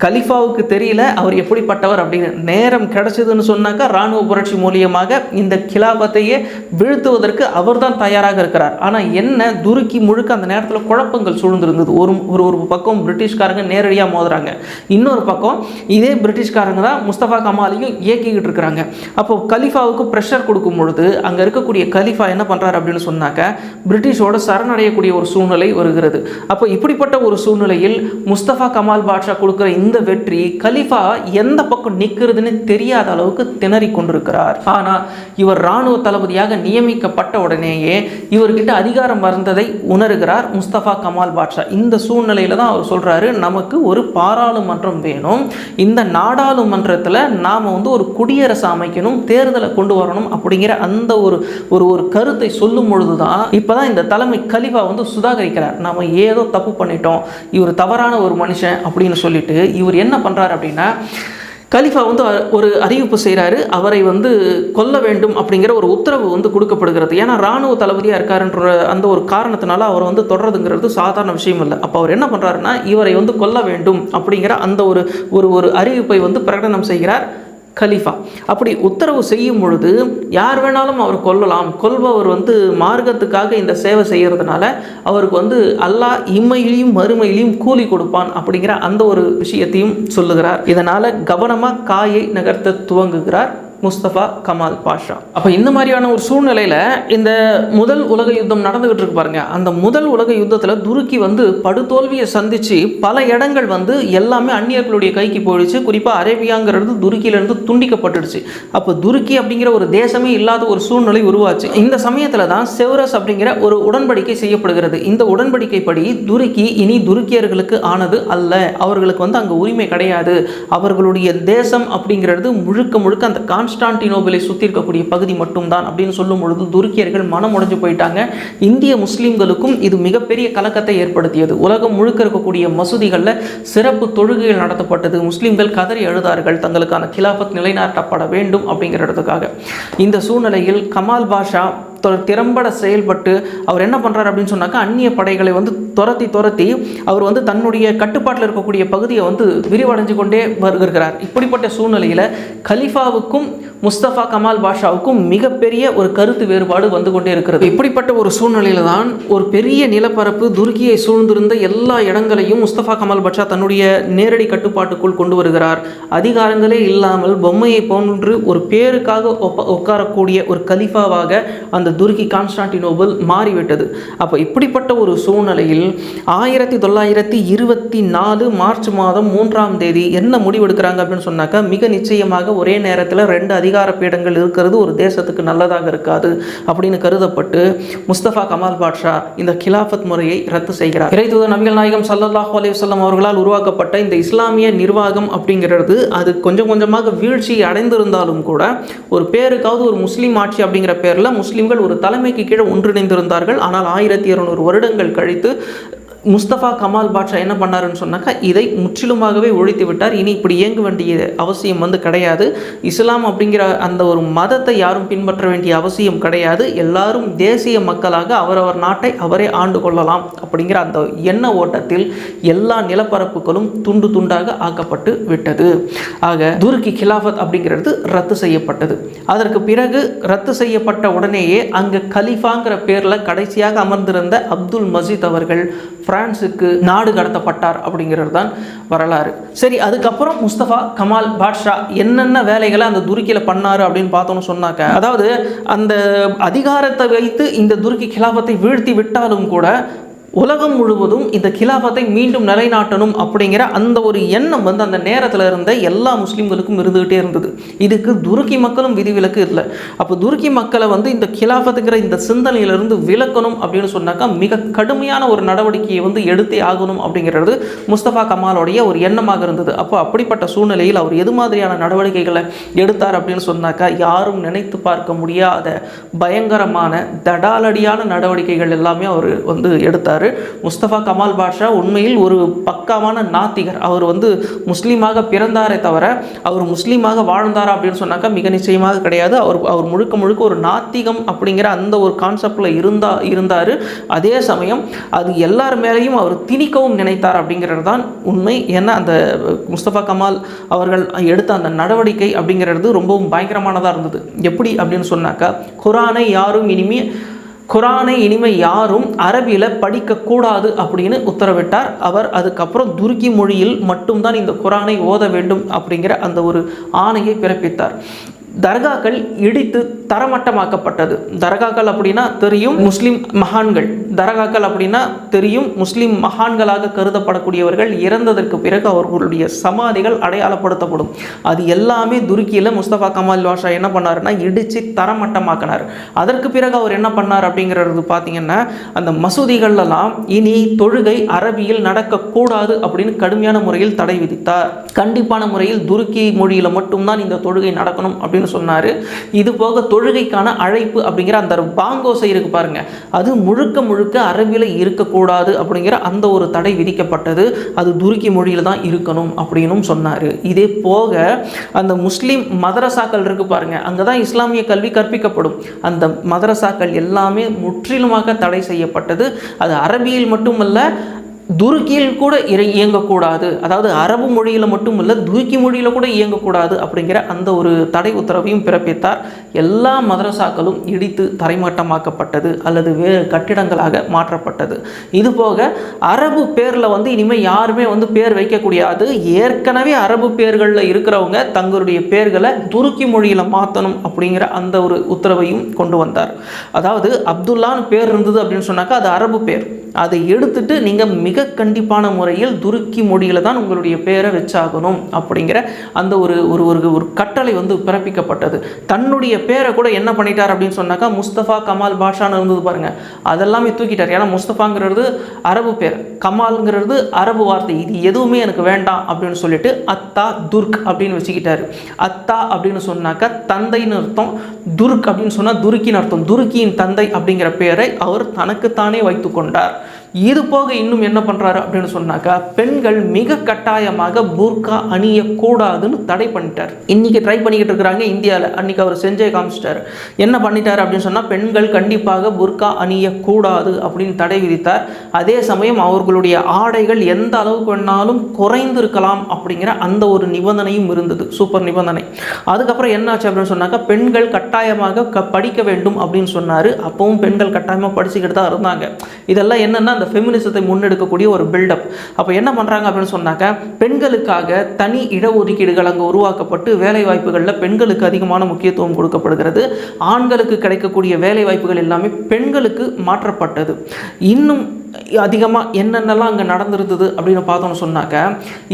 கலிஃபாவுக்கு தெரியல அவர் எப்படிப்பட்டவர் அப்படின்னு. நேரம் கிடைச்சதுன்னு சொன்னாக்கா இராணுவ புரட்சி மூலியமாக இந்த கிலாபத்தையே வீழ்த்துவதற்கு அவர்தான் தயாராக இருக்கிறார். ஆனால் என்ன துருக்கி முழுக்க அந்த நேரத்தில் குழப்பங்கள் சூழ்ந்திருந்தது. ஒரு ஒரு ஒரு பக்கம் பிரிட்டிஷ்காரங்க நேரடியாக மோதுறாங்க. இன்னொரு பக்கம் இதே பிரிட்டிஷ்காரங்க தான் முஸ்தபா கமாலையும் இயக்கிக்கிட்டு இருக்கிறாங்க. அப்போ கலிஃபாவுக்கு ப்ரெஷர் கொடுக்கும் பொழுது அங்கே இருக்கக்கூடிய கலிஃபா என்ன பண்ணுறாரு அப்படின்னு சொன்னாக்க பிரிட்டிஷோட சரணடையக்கூடிய ஒரு சூழ்நிலை வருகிறது. அப்போ இப்படிப்பட்ட ஒரு சூழ்நிலையில் முஸ்தபா கமால் பாட்ஷா கொடுக்குற இந்த வெற்றி கலிஃபா எந்த பக்கம் நிற்கிறதுன்னு தெரியாத அளவுக்கு திணறி கொண்டிருக்கிறார் ஆனால் இவர் இராணுவ தளபதியாக நியமிக்கப்பட்ட உடனேயே இவர்கிட்ட அதிகாரம் வந்ததை உணர்கிறார் முஸ்தபா கமால் பாட்ஷா. இந்த சூழ்நிலையில தான் அவர் சொல்கிறாரு நமக்கு ஒரு பாராளுமன்றம் வேணும். இந்த நாடாளுமன்றத்தில் நாம் வந்து ஒரு குடியரசு அமைக்கணும் தேர்தலை கொண்டு வரணும் அப்படிங்கிற அந்த ஒரு ஒரு ஒரு கருத்தை சொல்லும் பொழுது தான் இப்போ தான் இந்த தலைமை கலிஃபா வந்து சுதாகரிக்கிறார். நாம் ஏதோ தப்பு பண்ணிட்டோம். இவர் தவறான ஒரு மனுஷன் அப்படின்னு சொல்லிட்டு இவர் என்ன பண்ணுறாரு அப்படின்னா கலிஃபா வந்து அ- ஒரு அறிவிப்பு செய்கிறாரு அவரை வந்து கொல்ல வேண்டும் அப்படிங்கிற ஒரு உத்தரவு வந்து கொடுக்கப்படுகிறது. ஏன்னா ராணுவ தளபதியாக இருக்காருன்ற அந்த ஒரு காரணத்தினால அவர் வந்து தொடர்றதுங்கிறது சாதாரண விஷயம் இல்லை. அப்போ அவர் என்ன பண்ணுறாருன்னா இவரை வந்து கொல்ல வேண்டும் அப்படிங்கிற அந்த ஒரு ஒரு ஒரு அறிவிப்பை வந்து பிரகடனம் செய்கிறார். கலீஃபா. அப்படி உத்தரவு செய்யும் பொழுது யார் வேணாலும் அவர் கொல்லலாம். கொல்பவர் வந்து மார்க்கத்துக்காக இந்த சேவை செய்கிறதுனால அவருக்கு வந்து அல்லாஹ் இம்மையிலையும் மறுமையிலையும் கூலி கொடுப்பான் அப்படிங்கிற அந்த ஒரு விஷயத்தையும் சொல்லுகிறார். இதனால் கவனமாக காயை நகர்த்த துவங்குகிறார். முஸ்தபா கமால் பாஷா. அப்போ இந்த மாதிரியான ஒரு சூழ்நிலையில் இந்த முதல் உலக யுத்தம் நடந்துகிட்டு இருக்கு பாருங்க. அந்த முதல் உலக யுத்தத்தில் துருக்கி வந்து படுதோல்வியை சந்திச்சு பல இடங்கள் வந்து எல்லாமே அந்நியர்களுடைய கைக்கு போயிடுச்சு. குறிப்பாக அரேபியாங்கிறது துருக்கியிலேருந்து துண்டிக்கப்பட்டுடுச்சு. அப்போ துருக்கி அப்படிங்கிற ஒரு தேசமே இல்லாத ஒரு சூழ்நிலை உருவாச்சு. இந்த சமயத்தில் தான் செவரஸ் அப்படிங்கிற ஒரு உடன்படிக்கை செய்யப்படுகிறது. இந்த உடன்படிக்கைப்படி துருக்கி இனி துருக்கியர்களுக்கு ஆனது அல்ல. அவர்களுக்கு வந்து அங்கே உரிமை கிடையாது. அவர்களுடைய தேசம் அப்படிங்கிறது முழுக்க முழுக்க அந்த கான்ஸ்டான்டினோபிளை சுற்றி இருக்கக்கூடிய பகுதி மட்டும்தான் அப்படின்னு சொல்லும் பொழுது துருக்கியர்கள் மனம் உடைஞ்சு போயிட்டாங்க. இந்திய முஸ்லீம்களுக்கும் இது மிகப்பெரிய கலக்கத்தை ஏற்படுத்தியது. உலகம் முழுக்க இருக்கக்கூடிய மசூதிகளில் சிறப்பு தொழுகைகள் நடத்தப்பட்டது. முஸ்லீம்கள் கதறி அழுதார்கள். தங்களுக்கான கிலாஃபத் நிலைநாட்டப்பட வேண்டும் அப்படிங்கிறதுக்காக. இந்த சூழ்நிலையில் கமால் பாஷா திறம்பட செயல்பட்டு அவர் என்ன பண்ணுறாரு அப்படின்னு சொன்னாக்கா அந்நிய படைகளை வந்து துரத்தி துரத்தி அவர் வந்து தன்னுடைய கட்டுப்பாட்டில் இருக்கக்கூடிய பகுதியை வந்து விரிவடைஞ்சு கொண்டே வருகிறார். இப்படிப்பட்ட சூழ்நிலையில் கலிஃபாவுக்கும் முஸ்தபா கமால் பாஷாவுக்கும் மிகப்பெரிய ஒரு கருத்து வேறுபாடு வந்து கொண்டே இருக்கிறது. இப்படிப்பட்ட ஒரு சூழ்நிலையில தான் ஒரு பெரிய நிலப்பரப்பு துருக்கியை சூழ்ந்திருந்த எல்லா இடங்களையும் முஸ்தபா கமால் பாஷா தன்னுடைய நேரடி கட்டுப்பாட்டுக்குள் கொண்டு வருகிறார். அதிகாரங்களே இல்லாமல் பொம்மையை போன்று ஒரு பேருக்காக உட்காரக்கூடிய ஒரு கலிஃபாவாக அந்த துருக்கி கான்ஸ்டான்டினோபிள் மாறிவிட்டது. அப்போ இப்படிப்பட்ட ஒரு சூழ்நிலையில் ஆயிரத்தி தொள்ளாயிரத்தி இருபத்தி நாலு மார்ச் மாதம் மூன்றாம் தேதி என்ன முடிவெடுக்கிறாங்க அப்படின்னு சொன்னாக்கா மிக நிச்சயமாக ஒரே நேரத்தில் ரெண்டு அதிகார பீடங்கள் இருக்கிறது ஒரு தேசத்துக்கு நல்லதாக இருக்காது அப்படின்னு கருதப்பட்டு முஸ்தபா கமால் பாட்ஷா இந்த கிலாஃபத் முறையை ரத்து செய்கிறார். இறைதூதர் நபிகள் நாயகம் சல்லாஹூ அலைஹி அவர்களால் உருவாக்கப்பட்ட இந்த இஸ்லாமிய நிர்வாகம் அப்படிங்கிறது அது கொஞ்சம் கொஞ்சமாக வீழ்ச்சி அடைந்திருந்தாலும் கூட ஒரு பேருக்காவது ஒரு முஸ்லீம் ஆட்சி அப்படிங்கிற பேரில் முஸ்லீம்கள் ஒரு தலைமைக்கு கீழே ஒன்றிணைந்திருந்தார்கள். ஆனால் ஆயிரத்தி இருநூறு வருடங்கள் கழித்து முஸ்தபா கமால் பாட்ஷா என்ன பண்ணாருன்னு சொன்னாக்கா இதை முற்றிலுமாகவே ஒழித்து விட்டார். இனி இப்படி இயங்க வேண்டிய அவசியம் வந்து கிடையாது. இஸ்லாம் அப்படிங்கிற அந்த ஒரு மதத்தை யாரும் பின்பற்ற வேண்டிய அவசியம் கிடையாது. எல்லாரும் தேசிய மக்களாக அவரவர் நாட்டை அவரே ஆண்டு கொள்ளலாம் அப்படிங்கிற அந்த எண்ண ஓட்டத்தில் எல்லா நிலப்பரப்புகளும் துண்டு துண்டாக ஆக்கப்பட்டு விட்டது. ஆக துருக்கி கிலாஃபத் அப்படிங்கிறது ரத்து செய்யப்பட்டது. அதற்கு பிறகு ரத்து செய்யப்பட்ட உடனேயே அங்கே கலிஃபாங்கிற பேரில் கடைசியாக அமர்ந்திருந்த அப்துல் மஜீத் அவர்கள் பிரான்ஸுக்கு நாடு கடத்தப்பட்டார் அப்படிங்கிறது தான் வரலாறு. சரி அதுக்கப்புறம் முஸ்தபா கமால் பாட்ஷா என்னென்ன வேலைகளை அந்த துருக்கியில் பண்ணார் அப்படின்னு பார்த்தோம்னு சொன்னாக்க அதாவது அந்த அதிகாரத்தை வைத்து இந்த துருக்கி கிலாபத்தை வீழ்த்தி விட்டாலும் கூட உலகம் முழுவதும் இந்த கிலாபத்தை மீண்டும் நிலைநாட்டணும் அப்படிங்கிற அந்த ஒரு எண்ணம் வந்து அந்த நேரத்தில் இருந்த எல்லா முஸ்லீம்களுக்கும் இருந்துகிட்டே இருந்தது. இதுக்கு துருக்கி மக்களும் விதிவிலக்கு இல்லை. அப்போ துருக்கி மக்களை வந்து இந்த கிலாபத்துங்கிற இந்த சிந்தனையிலிருந்து விலக்கணும் அப்படின்னு சொன்னாக்கா மிக கடுமையான ஒரு நடவடிக்கையை வந்து எடுத்தே ஆகணும் அப்படிங்கிறது முஸ்தபா கமாலோடைய ஒரு எண்ணமாக இருந்தது. அப்போ அப்படிப்பட்ட சூழ்நிலையில் அவர் எது மாதிரியான நடவடிக்கைகளை எடுத்தார் அப்படின்னு சொன்னாக்கா யாரும் நினைத்து பார்க்க முடியாத பயங்கரமான தடாலடியான நடவடிக்கைகள் எல்லாமே அவர் வந்து எடுத்தார். முஸ்தபா கமால் பாட்ஷா உண்மையில் ஒரு பக்காவான நாத்திகர். அவர் வந்து முஸ்லீமாக பிறந்தாரே தவிர அவர் முஸ்லீமாக வாழ்ந்தாரா அப்படின்னு சொன்னாக்கா மிக நிச்சயமாக கிடையாது. அவர் அவர் முழுக்க முழுக்க ஒரு நாத்திகம் அப்படிங்கிற அந்த ஒரு கான்செப்டில் இருந்தா இருந்தார். அதே சமயம் அது எல்லார் மேலேயும் அவர் திணிக்கவும் நினைத்தார் அப்படிங்கிறது தான் உண்மை. ஏன்னா அந்த முஸ்தபா கமால் அவர்கள் எடுத்த அந்த நடவடிக்கை அப்படிங்கிறது ரொம்பவும் பயங்கரமானதாக இருந்தது. எப்படி அப்படின்னு சொன்னாக்கா குரானை யாரும் இனிமே குரானை இனிமேல் யாரும் அரபியில் படிக்கக்கூடாது அப்படின்னு உத்தரவிட்டார். அவர் அதுக்கப்புறம் துருக்கி மொழியில் மட்டும்தான் இந்த குரானை ஓத வேண்டும் அப்படிங்கிற அந்த ஒரு ஆணையை பிறப்பித்தார். தர்காக்கள் இடித்து தரமட்டமாக்கப்பட்டது. தர்காக்கள் அப்படின்னா தெரியும் முஸ்லிம் மகான்கள். தர்காக்கள் அப்படின்னா தெரியும் முஸ்லிம் மகான்களாக கருதப்படக்கூடியவர்கள். இறந்ததற்கு பிறகு அவர்களுடைய சமாதிகள் அடையாளப்படுத்தப்படும். அது எல்லாமே துருக்கியில் முஸ்தபா கமால் பாஷா என்ன பண்ணாருன்னா இடித்து தரமட்டமாக்கினார். அதற்கு பிறகு அவர் என்ன பண்ணார் அப்படிங்கிறது பார்த்தீங்கன்னா அந்த மசூதிகள்லாம் இனி தொழுகை அரபியில் நடக்கக்கூடாது அப்படின்னு கடுமையான முறையில் தடை விதித்தார். கண்டிப்பான முறையில் துருக்கி மொழியில் மட்டும்தான் இந்த தொழுகை நடக்கணும் அப்படின்னு சொன்னார். இது போக தொழுகைக்கான அழைப்பு அப்படிங்கிற அந்த பாங்கோசை இருக்கு பாருங்க. அது முழுக்க முழுக்க அரபியில் இருக்கக்கூடாது அப்படிங்கிற அந்த ஒரு தடை விதிக்கப்பட்டது. அது துருக்கி மொழியில் தான் இருக்கணும் அப்படின்னும் சொன்னார். இதே போக அந்த முஸ்லீம் மதரசாக்கள் இருக்கு பாருங்க. அங்கே தான் இஸ்லாமிய கல்வி கற்பிக்கப்படும். அந்த மதரசாக்கள் எல்லாமே முற்றிலுமாக தடை செய்யப்பட்டது. அது அரபியில் மட்டுமல்ல துருக்கியில் கூட இறை இயங்கக்கூடாது. அதாவது அரபு மொழியில் மட்டும் இல்லை துருக்கி மொழியில் கூட இயங்கக்கூடாது அப்படிங்கிற அந்த ஒரு தடை உத்தரவையும் பிறப்பித்தார். எல்லா மதரசாக்களும் இடித்து தரைமட்டமாக்கப்பட்டது அல்லது வேறு கட்டிடங்களாக மாற்றப்பட்டது. இது போக அரபு பேரில் வந்து இனிமேல் யாருமே வந்து பேர் வைக்கக்கூடாது ஏற்கனவே அரபு பேர்களில் இருக்கிறவங்க தங்களுடைய பேர்களை துருக்கி மொழியில் மாற்றணும் அப்படிங்கிற அந்த ஒரு உத்தரவையும் கொண்டு வந்தார். அதாவது அப்துல்லான்னு பேர் இருந்தது அப்படின்னு சொன்னாக்கா அது அரபு பேர். அதை எடுத்துட்டு நீங்கள் மிக மிக கண்டிப்பான முறையில் துருக்கி மொழியில் தான் உங்களுடைய பேரை வச்சாகணும் அப்படிங்கிற அந்த ஒரு ஒரு ஒரு ஒரு கட்டளை வந்து பிறப்பிக்கப்பட்டது. தன்னுடைய பேரை கூட என்ன பண்ணிட்டார் அப்படின்னு சொன்னாக்கா முஸ்தபா கமால் பாஷான்னு இருந்தது பாருங்கள் அதெல்லாமே தூக்கிட்டார். ஏன்னா முஸ்தபாங்கிறது அரபு பேர். கமால்ங்கிறது அரபு வார்த்தை. இது எதுவுமே எனக்கு வேண்டாம் அப்படின்னு சொல்லிட்டு அத்தா துர்க் அப்படின்னு வச்சுக்கிட்டாரு. அத்தா அப்படின்னு சொன்னாக்கா தந்தைன்னு அர்த்தம். துர்க் அப்படின்னு சொன்னால் துருக்கின்னு அர்த்தம். துருக்கியின் தந்தை அப்படிங்கிற பெயரை அவர் தனக்குத்தானே வைத்து கொண்டார். இது போக இன்னும் என்ன பண்ணுறாரு அப்படின்னு சொன்னாக்கா பெண்கள் மிக கட்டாயமாக பூர்கா அணியக்கூடாதுன்னு தடை பண்ணிட்டார். இன்னைக்கு ட்ரை பண்ணிக்கிட்டு இருக்கிறாங்க இந்தியாவில் அன்னைக்கு அவர் செஞ்சே காமிச்சிட்டார். என்ன பண்ணிட்டார் அப்படின்னு சொன்னால் பெண்கள் கண்டிப்பாக புர்கா அணியக்கூடாது அப்படின்னு தடை விதித்தார். அதே சமயம் அவர்களுடைய ஆடைகள் எந்த அளவுக்கு வேணாலும் குறைந்திருக்கலாம் அப்படிங்கிற அந்த ஒரு நிபந்தனையும் இருந்தது. சூப்பர் நிபந்தனை. அதுக்கப்புறம் என்னாச்சு அப்படின்னு சொன்னாக்கா பெண்கள் கட்டாயமாக க படிக்க வேண்டும் அப்படின்னு சொன்னார். அப்பவும் பெண்கள் கட்டாயமாக படிச்சுக்கிட்டு தான் இருந்தாங்க. இதெல்லாம் என்னென்னா அந்த ஃபெமினிசத்தை முன்னெடுக்கக்கூடிய ஒரு பில்டப் அப்போ என்ன பண்ணுறாங்க அப்படின்னு சொன்னாக்கா பெண்களுக்காக தனி இடஒதுக்கீடுகள் அங்கே உருவாக்கப்பட்டு வேலை வாய்ப்புகளில் பெண்களுக்கு அதிகமான முக்கியத்துவம் கொடுக்கப்படுகிறது. ஆண்களுக்கு கிடைக்கக்கூடிய வேலை வாய்ப்புகள் எல்லாமே பெண்களுக்கு மாற்றப்பட்டது. இன்னும் அதிகமாக என்னென்னலாம் அங்கே நடந்திருந்தது அப்படின்னு பார்த்தோம்னு சொன்னாக்க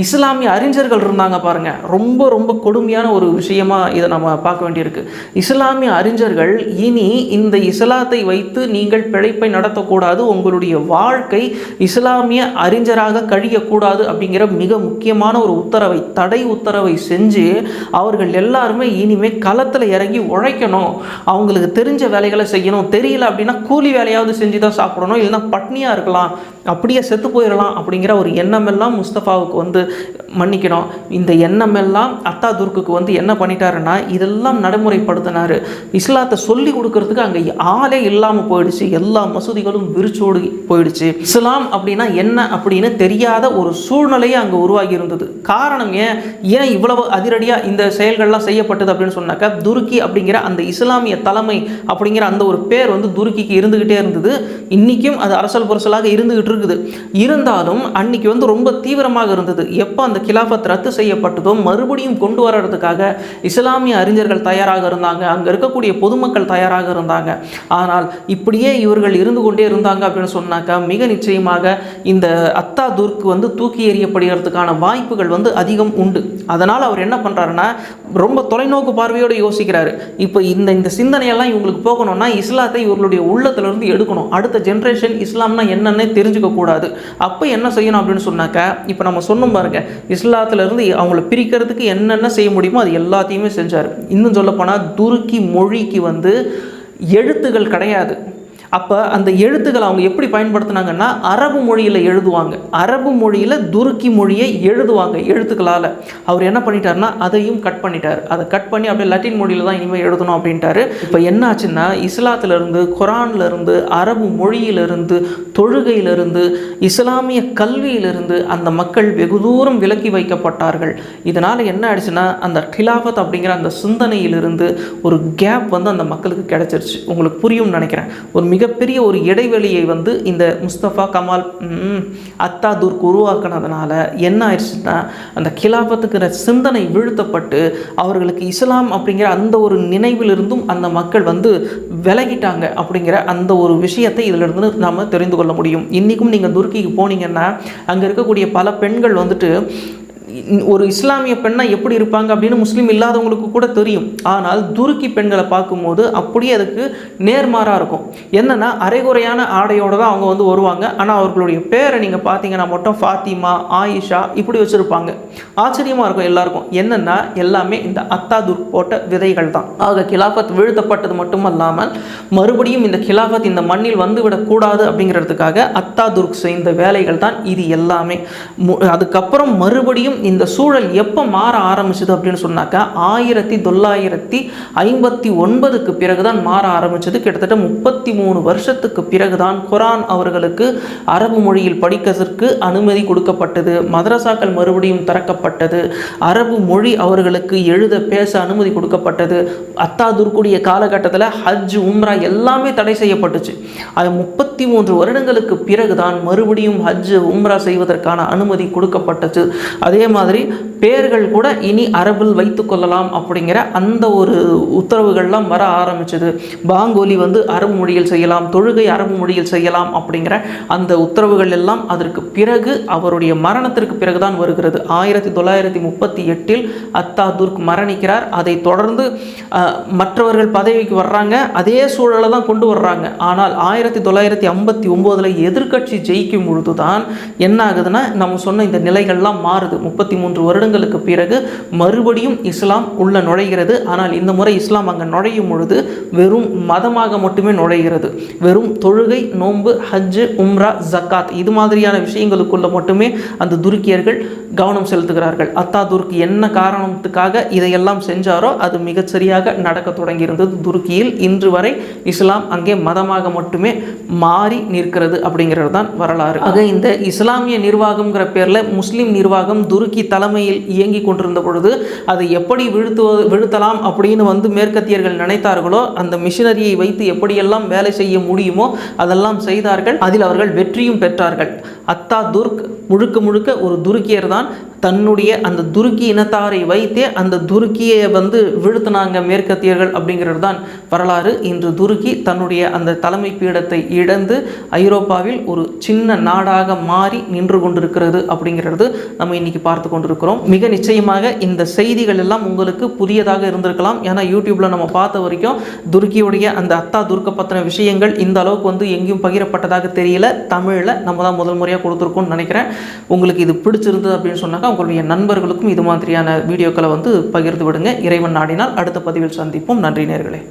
இஸ்லாமிய அறிஞர்கள் இருந்தாங்க பாருங்க. ரொம்ப ரொம்ப கொடுமையான ஒரு விஷயமாக இதை நம்ம பார்க்க வேண்டியிருக்கு. இஸ்லாமிய அறிஞர்கள் இனி இந்த இஸ்லாத்தை வைத்து நீங்கள் பிழைப்பை நடத்தக்கூடாது உங்களுடைய வாழ்க்கை இஸ்லாமிய அறிஞராக கழியக்கூடாது அப்படிங்கிற மிக முக்கியமான ஒரு உத்தரவை தடை உத்தரவை செஞ்சு அவர்கள் எல்லாருமே இனிமேல் களத்தில் இறங்கி உழைக்கணும். அவங்களுக்கு தெரிஞ்ச வேலைகளை செய்யணும். தெரியல அப்படின்னா கூலி வேலையாவது செஞ்சு தான் சாப்பிடணும். இல்லைன்னா பட்னியாக இருக்கலாம் அப்படியே செத்து போயிடலாம் அப்படிங்கிற ஒரு எண்ணமெல்லாம் முஸ்தபாவுக்கு வந்து மன்னிக்கணும். இந்த எண்ணமெல்லாம் அத்தா துர்க்குக்கு வந்து என்ன பண்ணிட்டாருன்னா இதெல்லாம் நடைமுறைப்படுத்தினார். இஸ்லாத்தை சொல்லி கொடுக்கறதுக்கு அங்கே ஆளே இல்லாமல் போயிடுச்சு. எல்லா மசூதிகளும் விரிச்சோடு போயிடுச்சு. இஸ்லாம் அப்படின்னா என்ன அப்படின்னு தெரியாத ஒரு சூழ்நிலையே அங்கே உருவாகி இருந்தது. காரணம் ஏன்? ஏன் இவ்வளவு அதிரடியாக இந்த செயல்கள்லாம் செய்யப்பட்டது அப்படின்னு சொன்னாக்கா துருக்கி அப்படிங்கிற அந்த இஸ்லாமிய தலைமை அப்படிங்கிற அந்த ஒரு பேர் வந்து துருக்கிக்கு இருந்துக்கிட்டே இருந்தது. இன்றைக்கும் அது அரசல் புரசலாக இருந்துகிட்டு இருக்குது இருந்தாலும் அன்னைக்கு வந்து ரொம்ப தீவிரமாக இருந்தது. எப்போ அந்த கிலாஃபத் ரத்து செய்யப்பட்டதோ மறுபடியும் கொண்டு வர்றதுக்காக இஸ்லாமிய அறிஞர்கள் தயாராக இருந்தாங்க. அங்கே இருக்கக்கூடிய பொதுமக்கள் தயாராக இருந்தாங்க. ஆனால் இப்படியே இவர்கள் இருந்து கொண்டே இருந்தாங்க அப்படின்னு சொன்னாக்கா மிக நிச்சயமாக இந்த அத்தா துர்க் வந்து தூக்கி எறியப்படுகிறதுக்கான வாய்ப்புகள் வந்து அதிகம் உண்டு. அதனால் அவர் என்ன பண்ணுறாருன்னா ரொம்ப தொலைநோக்கு பார்வையோடு யோசிக்கிறாரு. இப்போ இந்த இந்த சிந்தனையெல்லாம் இவங்களுக்கு போகணும்னா இஸ்லாத்தை இவர்களுடைய உள்ளத்திலிருந்து எடுக்கணும். அடுத்த ஜென்ரேஷன் இஸ்லாம்னா என்னன்னே தெரிஞ்சு கூடாது. அப்போ என்ன செய்யணும் அப்படின்னு சொன்னாக்க இப்போ நம்ம சொன்னோம் பாருங்க இஸ்லாத்துல இருந்து அவங்கள பிரிக்கிறதுக்கு என்னென்ன செய்ய முடியுமோ அது எல்லாத்தையுமே செஞ்சார். இன்னும் சொல்லப்போனால் துருக்கி மொழிக்கு வந்து எழுத்துகள் கிடையாது. அப்போ அந்த எழுத்துக்களை அவங்க எப்படி பயன்படுத்தினாங்கன்னா அரபு மொழியில் எழுதுவாங்க. அரபு மொழியில் துருக்கி மொழியை எழுதுவாங்க எழுத்துக்களால். அவர் என்ன பண்ணிட்டாருன்னா அதையும் கட் பண்ணிட்டார். அதை கட் பண்ணி அப்படியே லட்டின் மொழியில் தான் இனிமேல் எழுதணும் அப்படின்ட்டாரு. இப்போ என்ன ஆச்சுன்னா இஸ்லாத்திலிருந்து குரான்லேருந்து அரபு மொழியிலிருந்து தொழுகையிலிருந்து இஸ்லாமிய கல்வியிலிருந்து அந்த மக்கள் வெகு தூரம் விலக்கி வைக்கப்பட்டார்கள். இதனால் என்ன ஆயிடுச்சுன்னா அந்த கிலாஃபத் அப்படிங்கிற அந்த சிந்தனையிலிருந்து ஒரு கேப் வந்து அந்த மக்களுக்கு கிடச்சிருச்சு. உங்களுக்கு புரியும்னு நினைக்கிறேன். ஒரு மிகப்பெரிய ஒரு இடைவெளியை வந்து இந்த முஸ்தபா கமால் அத்தாதூர்க்கு அத்தா உருவாக்குனதுனால என்ன ஆயிடுச்சுன்னா அந்த கிலாபத்துக்கிற சிந்தனை வீழ்த்தப்பட்டு அவர்களுக்கு இஸ்லாம் அப்படிங்கிற அந்த ஒரு நினைவிலிருந்தும் அந்த மக்கள் வந்து விலகிட்டாங்க அப்படிங்கிற அந்த ஒரு விஷயத்தை இதிலிருந்து நாம் தெரிந்து கொள்ள முடியும். இன்றைக்கும் நீங்கள் துருக்கிக்கு போனீங்கன்னா அங்கே இருக்கக்கூடிய பல பெண்கள் வந்துட்டு ஒரு இஸ்லாமிய பெண்ணாக எப்படி இருப்பாங்க அப்படின்னு முஸ்லீம் இல்லாதவங்களுக்கு கூட தெரியும். ஆனால் துருக்கி பெண்களை பார்க்கும்போது அப்படியே அதுக்கு நேர்மாறாக இருக்கும். என்னென்னா அரைகுறையான ஆடையோடு தான் அவங்க வந்து வருவாங்க. ஆனால் அவர்களுடைய பேரை நீங்கள் பார்த்தீங்கன்னா மட்டும் ஃபாத்திமா ஆயிஷா இப்படி வச்சுருப்பாங்க. ஆச்சரியமாக இருக்கும் எல்லாருக்கும். என்னென்னா எல்லாமே இந்த அத்தாதுர்க் போட்ட விதைகள் தான். ஆக கிலாஃபத் வீழ்த்தப்பட்டது மட்டுமல்லாமல் மறுபடியும் இந்த கிலாஃபத் இந்த மண்ணில் வந்துவிடக்கூடாது அப்படிங்கிறதுக்காக அத்தாதுர்க் செய்த வேலைகள் தான் இது எல்லாமே. அதுக்கப்புறம் மறுபடியும் இந்த இந்த சூழல் எப்போ மாற ஆரம்பிச்சது அப்படின்னு சொன்னாக்கா ஆயிரத்தி தொள்ளாயிரத்தி ஐம்பத்தி ஒன்பதுக்கு பிறகுதான் மாற ஆரம்பிச்சது. கிட்டத்தட்ட முப்பத்தி மூணு வருஷத்துக்கு பிறகுதான் குரான் அவர்களுக்கு அரபு மொழியில் படிக்கிறதுக்கு அனுமதி கொடுக்கப்பட்டது. மதரசாக்கள் மறுபடியும் திறக்கப்பட்டது. அரபு மொழி அவர்களுக்கு எழுத பேச அனுமதி கொடுக்கப்பட்டது. அத்தாதுர்க்குடிய காலகட்டத்தில் ஹஜ் உம்ரா எல்லாமே தடை செய்யப்பட்டுச்சு. அது முப்பத்தி மூன்று வருடங்களுக்கு பிறகுதான் மறுபடியும் ஹஜ் உம்ரா செய்வதற்கான அனுமதி கொடுக்கப்பட்டது அதே மாதிரி பேர்கள் கூட இனி அரபில் வைத்து கொள்ளலாம் அப்படிங்கிற அந்த ஒரு உத்தரவுகள்லாம் வர ஆரம்பிச்சது. பாங்கோலி வந்து அரபு மொழியில் செய்யலாம் தொழுகை அரபு மொழியில் செய்யலாம் அப்படிங்கிற அந்த உத்தரவுகள் எல்லாம் அதற்கு பிறகு அவருடைய மரணத்திற்கு பிறகுதான் வருகிறது. ஆயிரத்தி தொள்ளாயிரத்தி முப்பத்தி எட்டில் அத்தாதுர்க் மரணிக்கிறார். அதை தொடர்ந்து மற்றவர்கள் பதவிக்கு வர்றாங்க. அதே சூழலை தான் கொண்டு வர்றாங்க. ஆனால் ஆயிரத்தி தொள்ளாயிரத்தி ஐம்பத்தி ஒம்போதில் எதிர்க்கட்சி ஜெயிக்கும் பொழுது தான் என்ன ஆகுதுன்னா நம்ம சொன்ன இந்த நிலைகள்லாம் மாறுது. முப்பத்தி இருபத்தி மூன்று வருடங்களுக்கு பிறகு மறுபடியும் இஸ்லாம் உள்ள நுழைகிறது. ஆனால் இந்த முறை இஸ்லாம் அங்கே நுழையும் பொழுது வெறும் மதமாக மட்டுமே நுழைகிறது. வெறும் தொழுகை நோன்பு ஹஜ்ஜு உம்ரா ஜக்காத் இது மாதிரியான விஷயங்களுக்குள்ள மட்டுமே அந்த துருக்கியர்கள் கவனம் செலுத்துகிறார்கள். அத்தா துர்க் என்ன காரணத்துக்காக இதையெல்லாம் செஞ்சாரோ அது மிகச்சரியாக நடக்க தொடங்கியிருந்தது. துருக்கியில் இன்று வரை இஸ்லாம் அங்கே மதமாக மட்டுமே மாறி நிற்கிறது அப்படிங்கிறது தான் வரலாறு. ஆக இந்த இஸ்லாமிய நிர்வாகம்ங்கிற பேரில் முஸ்லீம் நிர்வாகம் துருக்கி தலைமையில் இயங்கி கொண்டிருந்த பொழுது அதை எப்படி வீழ்த்து வீழ்த்தலாம் அப்படின்னு வந்து மேற்கத்தியர்கள் நினைத்தார்களோ அந்த மிஷினரியை வைத்து எப்படியெல்லாம் வேலை செய்ய முடியுமோ அதெல்லாம் செய்தார்கள். அதில் அவர்கள் வெற்றியும் பெற்றார்கள். அத்தா துர்க் முழுக்க முழுக்க ஒரு துருக்கியர் தான் தன்னுடைய அந்த துருக்கி இனத்தாரை வைத்தே அந்த துருக்கியை வந்து வீழ்த்தினாங்க மேற்கத்தியர்கள் அப்படிங்கிறது தான் வரலாறு. இன்று துருக்கி தன்னுடைய அந்த தலைமை பீடத்தை இழந்து ஐரோப்பாவில் ஒரு சின்ன நாடாக மாறி நின்று கொண்டிருக்கிறது அப்படிங்கிறது நம்ம இன்னைக்கு பார்த்து கொண்டிருக்கிறோம் மிக நிச்சயமாக இந்த செய்திகள் எல்லாம் உங்களுக்கு புதியதாக இருந்திருக்கலாம். ஏன்னா யூடியூப்ல நம்ம பார்த்த வரைக்கும் துர்கியுடைய அந்த அத்தா துர்க்க பத்தின விஷயங்கள் இந்த அளவுக்கு வந்து எங்கேயும் பகிரப்பட்டதாக தெரியல. தமிழில் நம்ம தான் முதல் முறையாக கொடுத்துருக்கோம்னு நினைக்கிறேன். உங்களுக்கு இது பிடிச்சிருந்தது அப்படின்னு சொன்னாக்கா உங்களுடைய நண்பர்களுக்கும் இது மாதிரியான வீடியோக்களை வந்து பகிர்ந்து விடுங்க. இறைவன் நாடினால் அடுத்த பதிவில் சந்திப்போம். நன்றி நேர்களே.